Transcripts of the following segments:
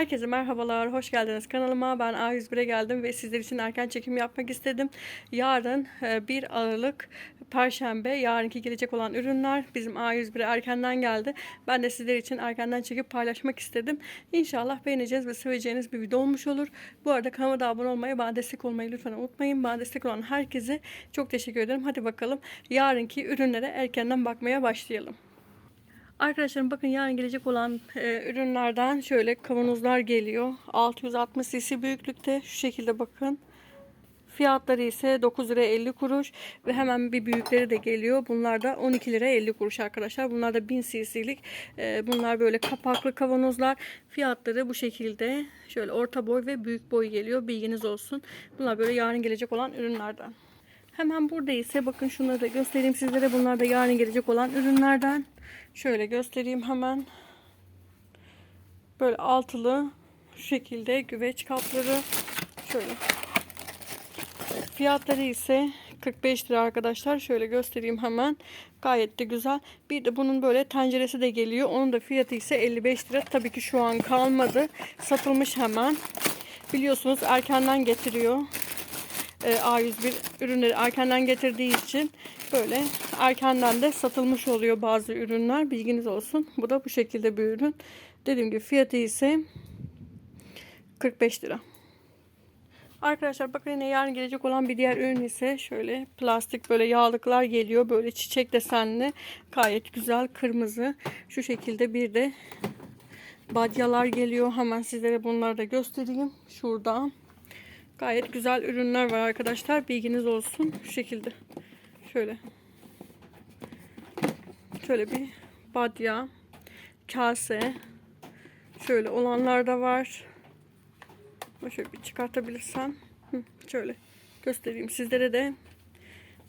Herkese merhabalar, hoş geldiniz kanalıma. Ben A101'e geldim ve sizler için erken çekim yapmak istedim. Yarın e, 1 Aralık Perşembe, yarınki gelecek olan ürünler bizim A101'e erkenden geldi. Ben de sizler için erkenden çekip paylaşmak istedim. İnşallah beğeneceğiniz ve seveceğiniz bir video olmuş olur. Bu arada kanalıma da abone olmayı, bana destek olmayı lütfen unutmayın. Bana destek olan herkese çok teşekkür ederim. Hadi bakalım yarınki ürünlere erkenden bakmaya başlayalım. Arkadaşlarım bakın yarın gelecek olan e, ürünlerden şöyle kavanozlar geliyor. 660 cc büyüklükte şu şekilde bakın. Fiyatları ise 9 lira 50 kuruş ve hemen bir büyükleri de geliyor. Bunlar da 12 lira 50 kuruş arkadaşlar. Bunlar da 1000 cc'lik. E, bunlar böyle kapaklı kavanozlar. Fiyatları bu şekilde. Şöyle orta boy ve büyük boy geliyor. Bilginiz olsun. Bunlar böyle yarın gelecek olan ürünlerden. Hemen burada bakın şunları da göstereyim sizlere. Bunlar da yarın gelecek olan ürünlerden. Şöyle göstereyim hemen. Böyle altılı şu şekilde güveç kapları. Şöyle. Fiyatları ise 45 lira arkadaşlar. Şöyle göstereyim hemen. Gayet de güzel. Bir de bunun böyle tenceresi de geliyor. Onun da fiyatı ise 55 lira. Tabii ki şu an kalmadı. Satılmış hemen. Biliyorsunuz erkenden getiriyor. Ee, A101 ürünleri erkenden getirdiği için böyle erkenden de satılmış oluyor bazı ürünler. Bilginiz olsun. Bu da bu şekilde bir ürün. Dediğim gibi fiyatı ise 45 lira. Arkadaşlar bakın yine yarın gelecek olan bir diğer ürün ise şöyle plastik böyle yağlıklar geliyor. Böyle çiçek desenli. Gayet güzel kırmızı. Şu şekilde bir de badyalar geliyor. Hemen sizlere bunları da göstereyim. Şurada. Gayet güzel ürünler var arkadaşlar. Bilginiz olsun. Şu şekilde. Şöyle. Şöyle bir badya. Kase. Şöyle olanlar da var. Şöyle bir çıkartabilirsem. Şöyle göstereyim sizlere de.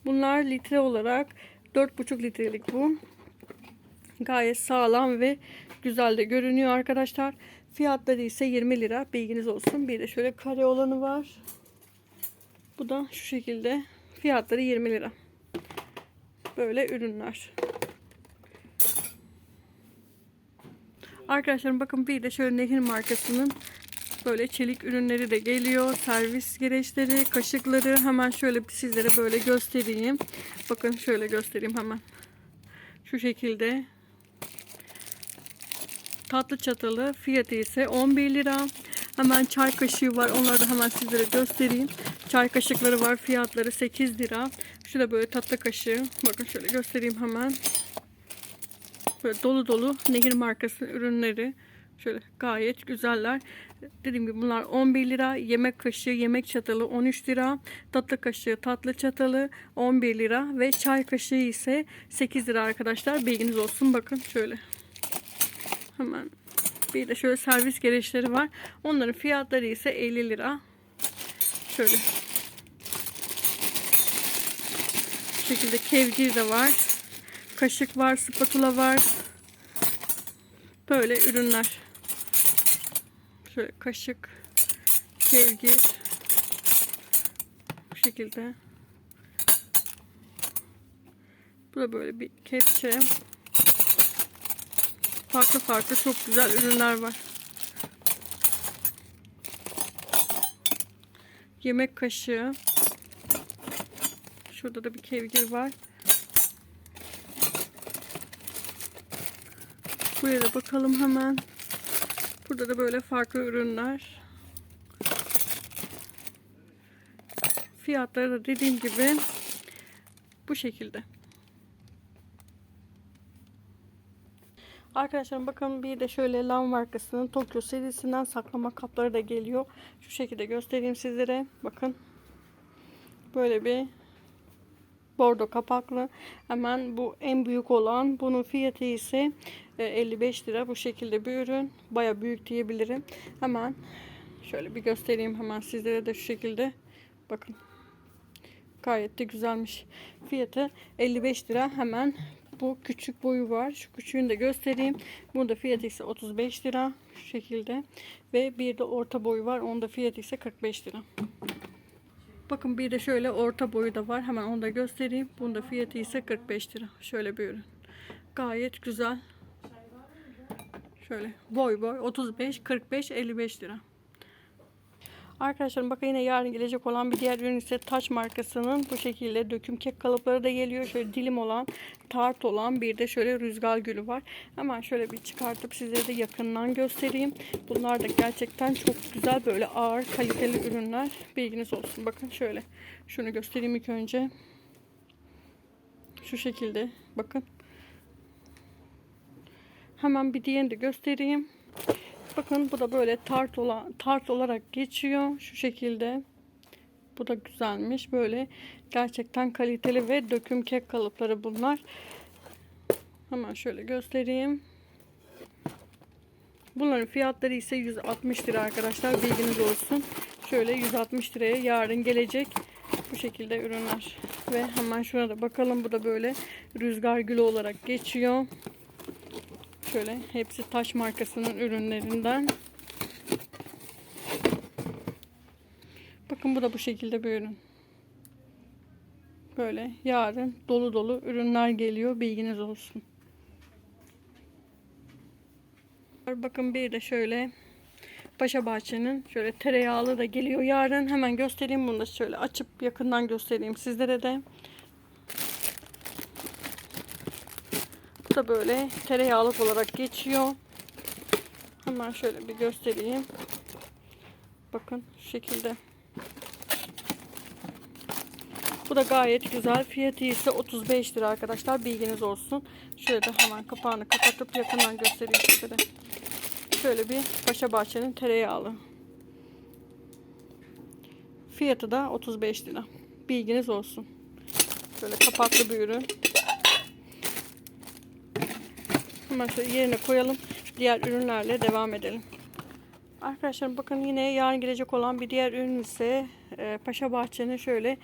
Bunlar litre olarak 4,5 litrelik bu. Gayet sağlam ve güzel de görünüyor arkadaşlar. Fiyatları ise 20 lira. Bilginiz olsun. Bir de şöyle kare olanı var. Bu da şu şekilde. Fiyatları 20 lira. Böyle ürünler. Arkadaşlarım bakın bir de şöyle Nehir markasının böyle çelik ürünleri de geliyor. Servis gereçleri, kaşıkları hemen şöyle sizlere böyle göstereyim. Bakın şöyle göstereyim hemen. Şu şekilde tatlı çatalı fiyatı ise 11 lira. Hemen çay kaşığı var. Onları da hemen sizlere göstereyim. Çay kaşıkları var. Fiyatları 8 lira. Şu da böyle tatlı kaşığı. Bakın şöyle göstereyim hemen. Böyle dolu dolu nehir markası ürünleri. Şöyle gayet güzeller. Dediğim gibi bunlar 11 lira. Yemek kaşığı, yemek çatalı 13 lira. Tatlı kaşığı, tatlı çatalı 11 lira. Ve çay kaşığı ise 8 lira arkadaşlar. Bilginiz olsun. Bakın şöyle. Hemen bir de şöyle servis gereçleri var. Onların fiyatları ise 50 lira. Şöyle. Bu şekilde kevgir de var. Kaşık var, spatula var. Böyle ürünler. Şöyle kaşık, kevgir. Bu şekilde. Bu da böyle bir kepçe. Farklı farklı çok güzel ürünler var. Yemek kaşığı. Şurada da bir kevgir var. Buraya da bakalım hemen. Burada da böyle farklı ürünler. Fiyatları da dediğim gibi bu şekilde. Arkadaşlar bakın bir de şöyle Lan markasının Tokyo serisinden saklama kapları da geliyor. Şu şekilde göstereyim sizlere. Bakın. Böyle bir bordo kapaklı. Hemen bu en büyük olan. Bunun fiyatı ise 55 lira. Bu şekilde bir ürün. Baya büyük diyebilirim. Hemen şöyle bir göstereyim hemen sizlere de şu şekilde. Bakın. Gayet de güzelmiş. Fiyatı 55 lira. Hemen bu küçük boyu var. Şu küçüğünü de göstereyim. Bunun da fiyatı ise 35 lira. Şu şekilde. Ve bir de orta boyu var. Onun da fiyatı ise 45 lira. Bakın bir de şöyle orta boyu da var. Hemen onu da göstereyim. Bunun da fiyatı ise 45 lira. Şöyle bir ürün. Gayet güzel. Şöyle boy boy 35, 45, 55 lira. Arkadaşlar bakın yine yarın gelecek olan bir diğer ürün ise Taç markasının bu şekilde döküm kek kalıpları da geliyor. Şöyle dilim olan, tart olan bir de şöyle rüzgar gülü var. Hemen şöyle bir çıkartıp size de yakından göstereyim. Bunlar da gerçekten çok güzel böyle ağır kaliteli ürünler. Bilginiz olsun. Bakın şöyle şunu göstereyim ilk önce. Şu şekilde bakın. Hemen bir diğerini de göstereyim. Bakın bu da böyle tart olan tart olarak geçiyor şu şekilde. Bu da güzelmiş. Böyle gerçekten kaliteli ve döküm kek kalıpları bunlar. Hemen şöyle göstereyim. Bunların fiyatları ise 160 lira arkadaşlar. Bilginiz olsun. Şöyle 160 liraya yarın gelecek bu şekilde ürünler. Ve hemen şuna da bakalım. Bu da böyle rüzgar gülü olarak geçiyor. Şöyle hepsi taş markasının ürünlerinden. Bakın bu da bu şekilde bir ürün. Böyle yarın dolu dolu ürünler geliyor. Bilginiz olsun. Bakın bir de şöyle Paşa Bahçe'nin şöyle tereyağlı da geliyor yarın. Hemen göstereyim bunu da şöyle açıp yakından göstereyim sizlere de. Da böyle tereyağlık olarak geçiyor. Hemen şöyle bir göstereyim. Bakın şu şekilde. Bu da gayet güzel. Fiyatı ise 35 lira arkadaşlar. Bilginiz olsun. Şöyle de hemen kapağını kapatıp yakından göstereyim size. Şöyle bir Paşa Bahçe'nin tereyağlı. Fiyatı da 35 lira. Bilginiz olsun. Şöyle kapaklı bir ürün. Hemen şöyle yerine koyalım. Diğer ürünlerle devam edelim. Arkadaşlar bakın yine yarın gelecek olan bir diğer ürün ise e, Paşa Bahçe'nin şöyle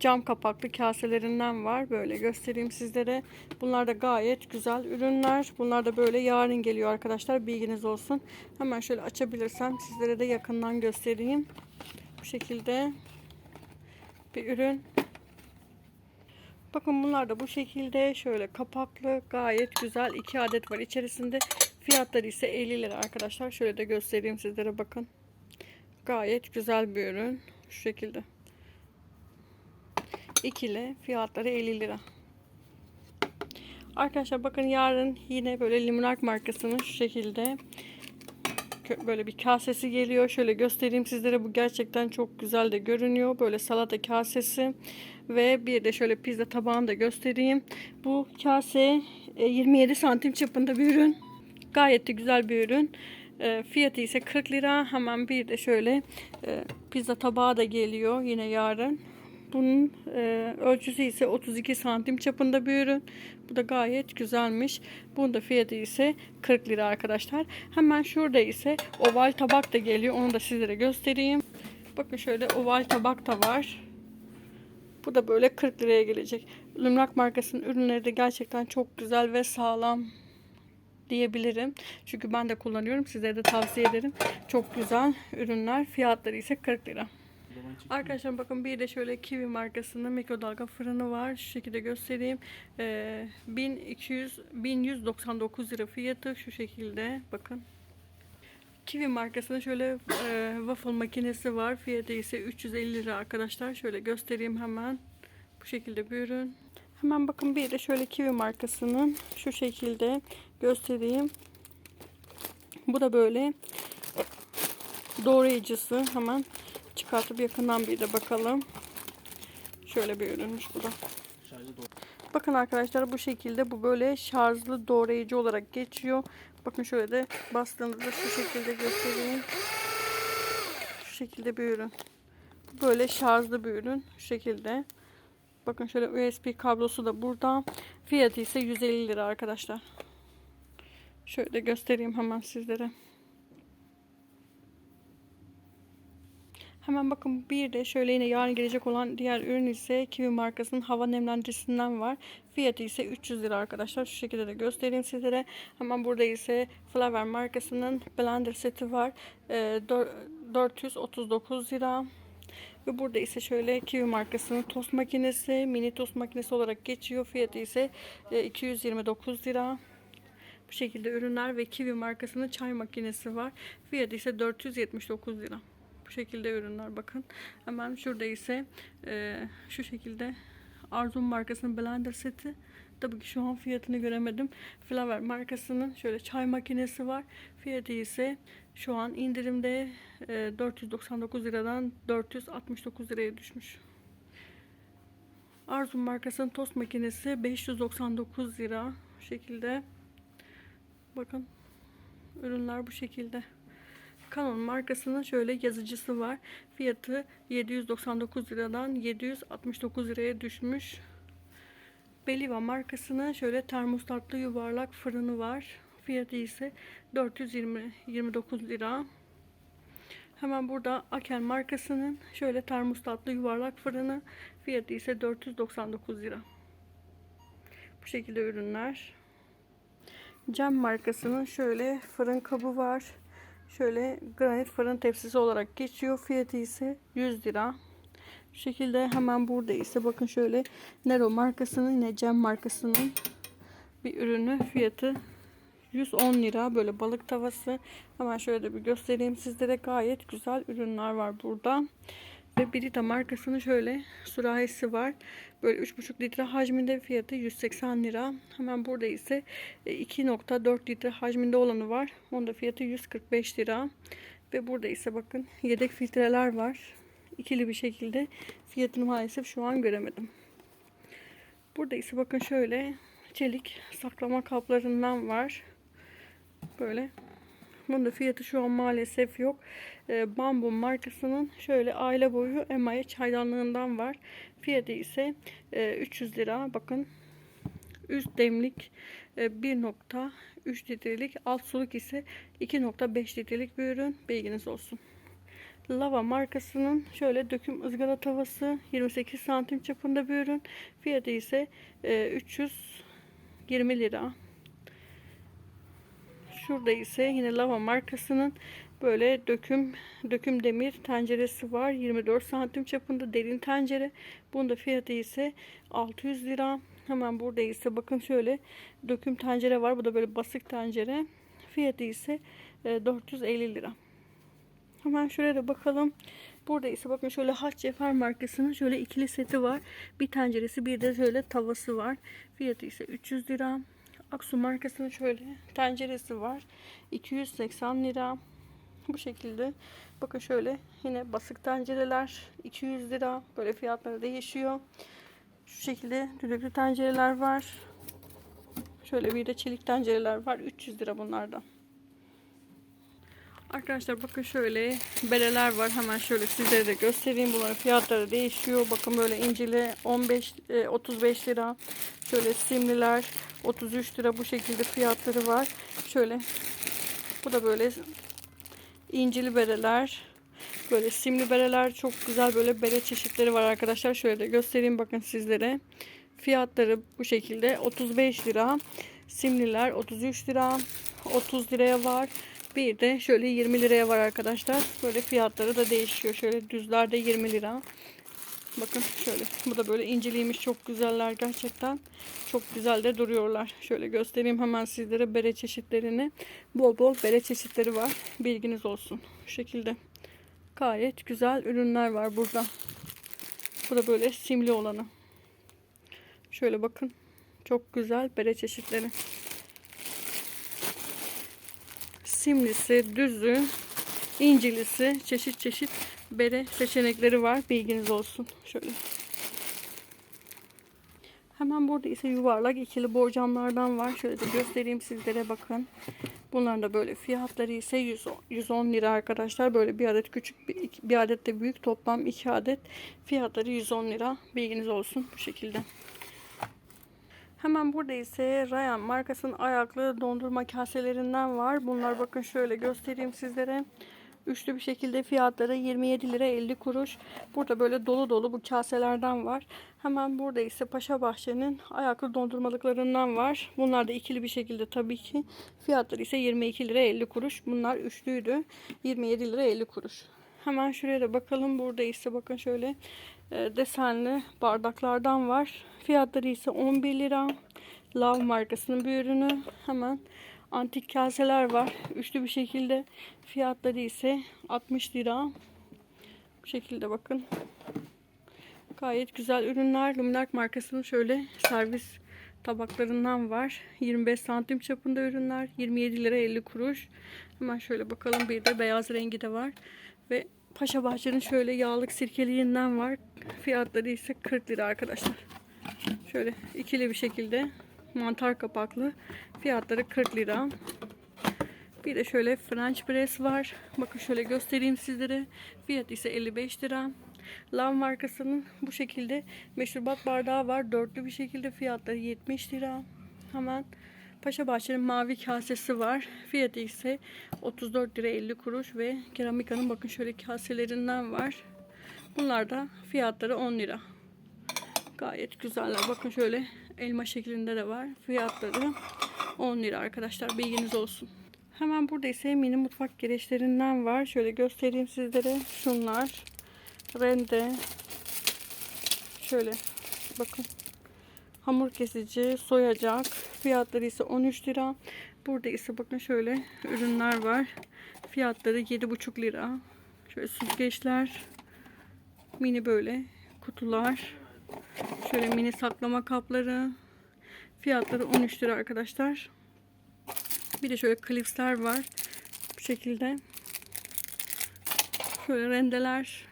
cam kapaklı kaselerinden var. Böyle göstereyim sizlere. Bunlar da gayet güzel ürünler. Bunlar da böyle yarın geliyor arkadaşlar. Bilginiz olsun. Hemen şöyle açabilirsem sizlere de yakından göstereyim. Bu şekilde bir ürün. Bakın bunlar da bu şekilde şöyle kapaklı gayet güzel iki adet var içerisinde. Fiyatları ise 50 lira arkadaşlar. Şöyle de göstereyim sizlere bakın. Gayet güzel bir ürün. Şu şekilde. İkili fiyatları 50 lira. Arkadaşlar bakın yarın yine böyle Limonark markasının şu şekilde böyle bir kasesi geliyor. Şöyle göstereyim sizlere. Bu gerçekten çok güzel de görünüyor. Böyle salata kasesi ve bir de şöyle pizza tabağını da göstereyim. Bu kase 27 santim çapında bir ürün. Gayet de güzel bir ürün. E, fiyatı ise 40 lira. Hemen bir de şöyle e, pizza tabağı da geliyor yine yarın. Bunun e, ölçüsü ise 32 santim çapında bir ürün. Bu da gayet güzelmiş. Bunun da fiyatı ise 40 lira arkadaşlar. Hemen şurada ise oval tabak da geliyor. Onu da sizlere göstereyim. Bakın şöyle oval tabak da var. Bu da böyle 40 liraya gelecek. Lümrak markasının ürünleri de gerçekten çok güzel ve sağlam diyebilirim. Çünkü ben de kullanıyorum. Sizlere de tavsiye ederim. Çok güzel ürünler. Fiyatları ise 40 lira. Arkadaşlar bakın bir de şöyle Kiwi markasının mikrodalga fırını var. Şu şekilde göstereyim. Ee, 1200 1199 lira fiyatı şu şekilde. Bakın. Kiwi markasının şöyle e, waffle makinesi var. Fiyatı ise 350 lira arkadaşlar. Şöyle göstereyim hemen. Bu şekilde bir ürün. Hemen bakın bir de şöyle Kiwi markasının şu şekilde göstereyim. Bu da böyle doğrayıcısı. Hemen çıkartıp yakından bir de bakalım. Şöyle bir ürünmüş bu da. Bakın arkadaşlar bu şekilde bu böyle şarjlı doğrayıcı olarak geçiyor. Bakın şöyle de bastığınızda şu şekilde göstereyim. Şu şekilde bir ürün. Böyle şarjlı bir ürün. Şu şekilde. Bakın şöyle USB kablosu da burada. Fiyatı ise 150 lira arkadaşlar. Şöyle göstereyim hemen sizlere. Hemen bakın bir de şöyle yine yarın gelecek olan diğer ürün ise Kiwi markasının hava nemlendiricisinden var. Fiyatı ise 300 lira arkadaşlar. Şu şekilde de göstereyim sizlere. Hemen burada ise Flower markasının blender seti var. Ee, 439 lira. Ve burada ise şöyle Kiwi markasının tost makinesi, mini tost makinesi olarak geçiyor. Fiyatı ise 229 lira. Bu şekilde ürünler ve Kiwi markasının çay makinesi var. Fiyatı ise 479 lira. Bu şekilde ürünler bakın. Hemen şurada ise e, şu şekilde Arzum markasının blender seti. Tabii ki şu an fiyatını göremedim. Flower markasının şöyle çay makinesi var. Fiyatı ise şu an indirimde e, 499 liradan 469 liraya düşmüş. Arzum markasının tost makinesi 599 lira. Bu şekilde. Bakın. Ürünler bu şekilde. Canon markasının şöyle yazıcısı var. Fiyatı 799 liradan 769 liraya düşmüş. Beliva markasının şöyle termostatlı yuvarlak fırını var. Fiyatı ise 420 29 lira. Hemen burada Akel markasının şöyle termostatlı yuvarlak fırını fiyatı ise 499 lira. Bu şekilde ürünler. Cem markasının şöyle fırın kabı var. Şöyle granit fırın tepsisi olarak geçiyor. Fiyatı ise 100 lira. Bu şekilde hemen burada ise bakın şöyle Nero markasının yine Cem markasının bir ürünü fiyatı 110 lira böyle balık tavası. Hemen şöyle bir göstereyim sizlere gayet güzel ürünler var burada. Ve Brita markasının şöyle sürahisi var. Böyle 3,5 litre hacminde fiyatı 180 lira. Hemen burada ise 2,4 litre hacminde olanı var. Onda fiyatı 145 lira. Ve burada ise bakın yedek filtreler var. İkili bir şekilde. Fiyatını maalesef şu an göremedim. Burada ise bakın şöyle çelik saklama kaplarından var. Böyle. Bunun da fiyatı şu an maalesef yok. E, Bambu markasının şöyle aile boyu emaye çaydanlığından var. Fiyatı ise e, 300 lira. Bakın üst demlik e, 1.3 litrelik alt suluk ise 2.5 litrelik bir ürün. Bilginiz olsun. Lava markasının şöyle döküm ızgara tavası 28 santim çapında bir ürün. Fiyatı ise e, 320 lira. Şurada ise yine lava markasının böyle döküm döküm demir tenceresi var. 24 santim çapında derin tencere. Bunun da fiyatı ise 600 lira. Hemen burada ise bakın şöyle döküm tencere var. Bu da böyle basık tencere. Fiyatı ise e, 450 lira. Hemen şuraya da bakalım. Burada ise bakın şöyle Haç Cefer markasının şöyle ikili seti var. Bir tenceresi bir de şöyle tavası var. Fiyatı ise 300 lira. Aksu markasının şöyle tenceresi var. 280 lira. Bu şekilde. Bakın şöyle yine basık tencereler 200 lira. Böyle fiyatları değişiyor. Şu şekilde düdüklü tencereler var. Şöyle bir de çelik tencereler var. 300 lira bunlardan. Arkadaşlar bakın şöyle bereler var. Hemen şöyle sizlere de göstereyim. Bunların fiyatları değişiyor. Bakın böyle incili 15 e, 35 lira. Şöyle simliler 33 lira bu şekilde fiyatları var. Şöyle bu da böyle incili bereler. Böyle simli bereler çok güzel böyle bere çeşitleri var arkadaşlar. Şöyle de göstereyim bakın sizlere. Fiyatları bu şekilde 35 lira. Simliler 33 lira. 30 liraya var. Bir de şöyle 20 liraya var arkadaşlar. Böyle fiyatları da değişiyor. Şöyle düzlerde 20 lira. Bakın şöyle. Bu da böyle inceliymiş. Çok güzeller gerçekten. Çok güzel de duruyorlar. Şöyle göstereyim hemen sizlere bere çeşitlerini. Bol bol bere çeşitleri var. Bilginiz olsun. Şu şekilde. Gayet güzel ürünler var burada. Bu da böyle simli olanı. Şöyle bakın. Çok güzel bere çeşitleri. Simlisi, düzü, incilisi, çeşit çeşit bere seçenekleri var. Bilginiz olsun. Şöyle. Hemen burada ise yuvarlak ikili borcamlardan var. Şöyle de göstereyim sizlere bakın. Bunların da böyle fiyatları ise 110, 110 lira arkadaşlar. Böyle bir adet küçük bir, bir adet de büyük toplam 2 adet fiyatları 110 lira. Bilginiz olsun bu şekilde. Hemen burada ise Ryan markasının ayaklı dondurma kaselerinden var. Bunlar bakın şöyle göstereyim sizlere. Üçlü bir şekilde fiyatları 27 lira 50 kuruş. Burada böyle dolu dolu bu kaselerden var. Hemen burada ise Paşa Bahçe'nin ayaklı dondurmalıklarından var. Bunlar da ikili bir şekilde tabii ki. Fiyatları ise 22 lira 50 kuruş. Bunlar üçlüydü. 27 lira 50 kuruş. Hemen şuraya da bakalım. Burada ise bakın şöyle desenli bardaklardan var. Fiyatları ise 11 lira. Love markasının bir ürünü. Hemen Antik kaseler var. Üçlü bir şekilde. Fiyatları ise 60 lira. Bu şekilde bakın. Gayet güzel ürünler. Luminak markasının şöyle servis tabaklarından var. 25 santim çapında ürünler. 27 lira 50 kuruş. Hemen şöyle bakalım. Bir de beyaz rengi de var. Ve Paşa Bahçe'nin şöyle yağlık sirkeliğinden var. Fiyatları ise 40 lira arkadaşlar. Şöyle ikili bir şekilde mantar kapaklı. Fiyatları 40 lira. Bir de şöyle French press var. Bakın şöyle göstereyim sizlere. Fiyat ise 55 lira. Lav markasının bu şekilde meşrubat bardağı var. Dörtlü bir şekilde fiyatları 70 lira. Hemen Paşa Bahçe'nin mavi kasesi var. Fiyatı ise 34 lira 50 kuruş ve Keramika'nın bakın şöyle kaselerinden var. Bunlar da fiyatları 10 lira. Gayet güzeller. Bakın şöyle elma şeklinde de var. Fiyatları 10 lira arkadaşlar. Bilginiz olsun. Hemen burada ise mini mutfak gereçlerinden var. Şöyle göstereyim sizlere. Şunlar. Rende. Şöyle bakın. Hamur kesici, soyacak. Fiyatları ise 13 lira. Burada ise bakın şöyle ürünler var. Fiyatları 7,5 lira. Şöyle süzgeçler. Mini böyle kutular. Şöyle mini saklama kapları. Fiyatları 13 lira arkadaşlar. Bir de şöyle klipsler var. Bu şekilde. Şöyle rendeler.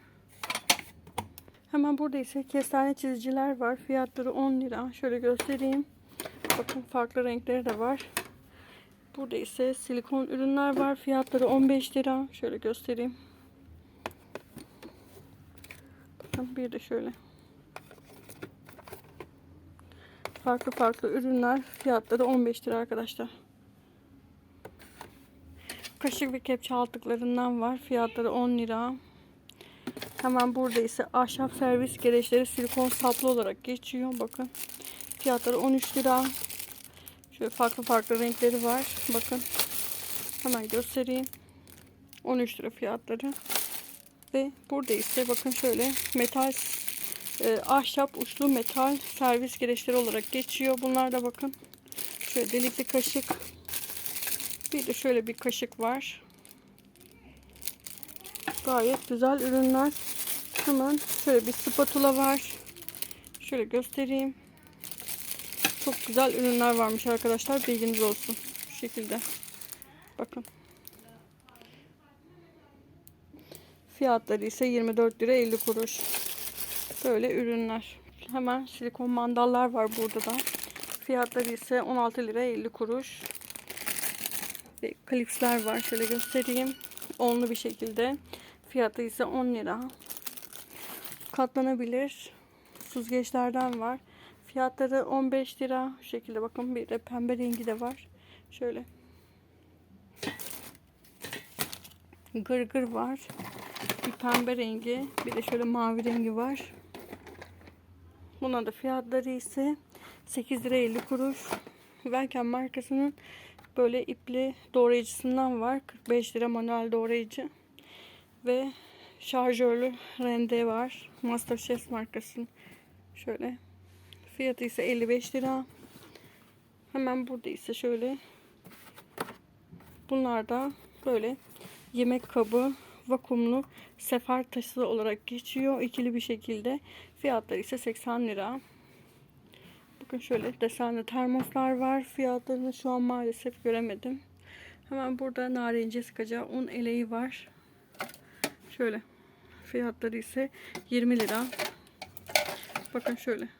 Hemen burada ise kestane çiziciler var. Fiyatları 10 lira. Şöyle göstereyim. Bakın farklı renkleri de var. Burada ise silikon ürünler var. Fiyatları 15 lira. Şöyle göstereyim. Bakın bir de şöyle. Farklı farklı ürünler. Fiyatları 15 lira arkadaşlar. Kaşık ve kepçe altlıklarından var. Fiyatları 10 lira. Hemen burada ise ahşap servis gereçleri silikon saplı olarak geçiyor. Bakın. Fiyatları 13 lira. Şöyle farklı farklı renkleri var. Bakın. Hemen göstereyim. 13 lira fiyatları. Ve burada ise bakın şöyle metal e, ahşap uçlu metal servis gereçleri olarak geçiyor. Bunlar da bakın. Şöyle delikli kaşık. Bir de şöyle bir kaşık var. Gayet güzel ürünler. Hemen şöyle bir spatula var. Şöyle göstereyim. Çok güzel ürünler varmış arkadaşlar. Bilginiz olsun. Bu şekilde. Bakın. Fiyatları ise 24 lira 50 kuruş. Böyle ürünler. Hemen silikon mandallar var burada da. Fiyatları ise 16 lira 50 kuruş. Ve klipsler var. Şöyle göstereyim. Onlu bir şekilde. Fiyatı ise 10 lira. Katlanabilir süzgeçlerden var. Fiyatları 15 lira. Şu şekilde bakın bir de pembe rengi de var. Şöyle. Gırgır var. Bir pembe rengi. Bir de şöyle mavi rengi var. Buna da fiyatları ise 8 lira 50 kuruş. Verken markasının böyle ipli doğrayıcısından var. 45 lira manuel doğrayıcı. Ve şarjörlü rende var. Masterchef markasının. Şöyle. Fiyatı ise 55 lira. Hemen burada ise şöyle. Bunlar da böyle yemek kabı vakumlu sefer taşı olarak geçiyor. ikili bir şekilde. Fiyatları ise 80 lira. Bakın şöyle desenli termoslar var. Fiyatlarını şu an maalesef göremedim. Hemen burada narince sıkacağı un eleği var. Şöyle. Fiyatları ise 20 lira. Bakın şöyle.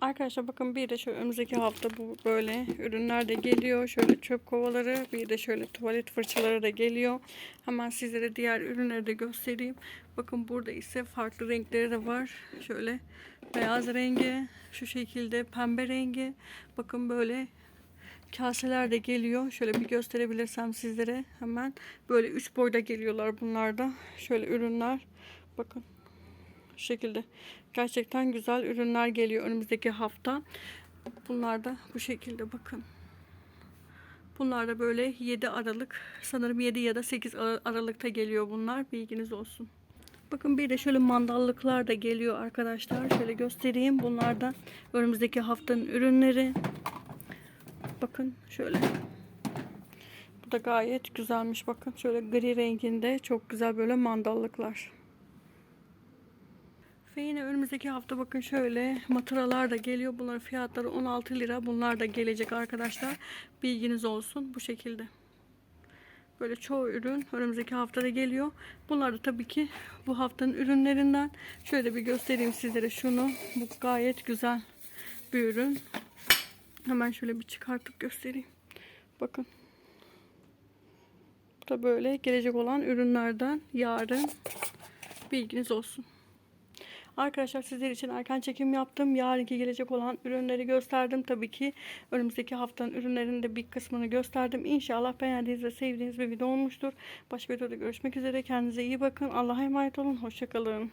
Arkadaşlar bakın bir de şöyle önümüzdeki hafta bu böyle ürünler de geliyor. Şöyle çöp kovaları bir de şöyle tuvalet fırçaları da geliyor. Hemen sizlere diğer ürünleri de göstereyim. Bakın burada ise farklı renkleri de var. Şöyle beyaz rengi, şu şekilde pembe rengi. Bakın böyle kaseler de geliyor. Şöyle bir gösterebilirsem sizlere hemen. Böyle üç boyda geliyorlar bunlar da. Şöyle ürünler. Bakın şu şekilde. Gerçekten güzel ürünler geliyor önümüzdeki hafta. Bunlar da bu şekilde bakın. Bunlar da böyle 7 Aralık sanırım 7 ya da 8 Aralık'ta geliyor bunlar. Bilginiz olsun. Bakın bir de şöyle mandallıklar da geliyor arkadaşlar. Şöyle göstereyim. Bunlar da önümüzdeki haftanın ürünleri. Bakın şöyle. Bu da gayet güzelmiş bakın. Şöyle gri renginde çok güzel böyle mandallıklar. Ve yine önümüzdeki hafta bakın şöyle maturalar da geliyor. Bunların fiyatları 16 lira. Bunlar da gelecek arkadaşlar. Bilginiz olsun bu şekilde. Böyle çoğu ürün önümüzdeki haftada geliyor. Bunlar da tabii ki bu haftanın ürünlerinden. Şöyle bir göstereyim sizlere şunu. Bu gayet güzel bir ürün. Hemen şöyle bir çıkartıp göstereyim. Bakın. Bu da böyle gelecek olan ürünlerden yarın bilginiz olsun. Arkadaşlar sizler için erken çekim yaptım. Yarınki gelecek olan ürünleri gösterdim. Tabii ki önümüzdeki haftanın ürünlerinin de bir kısmını gösterdim. İnşallah beğendiğiniz ve sevdiğiniz bir video olmuştur. Başka videoda görüşmek üzere. Kendinize iyi bakın. Allah'a emanet olun. Hoşçakalın.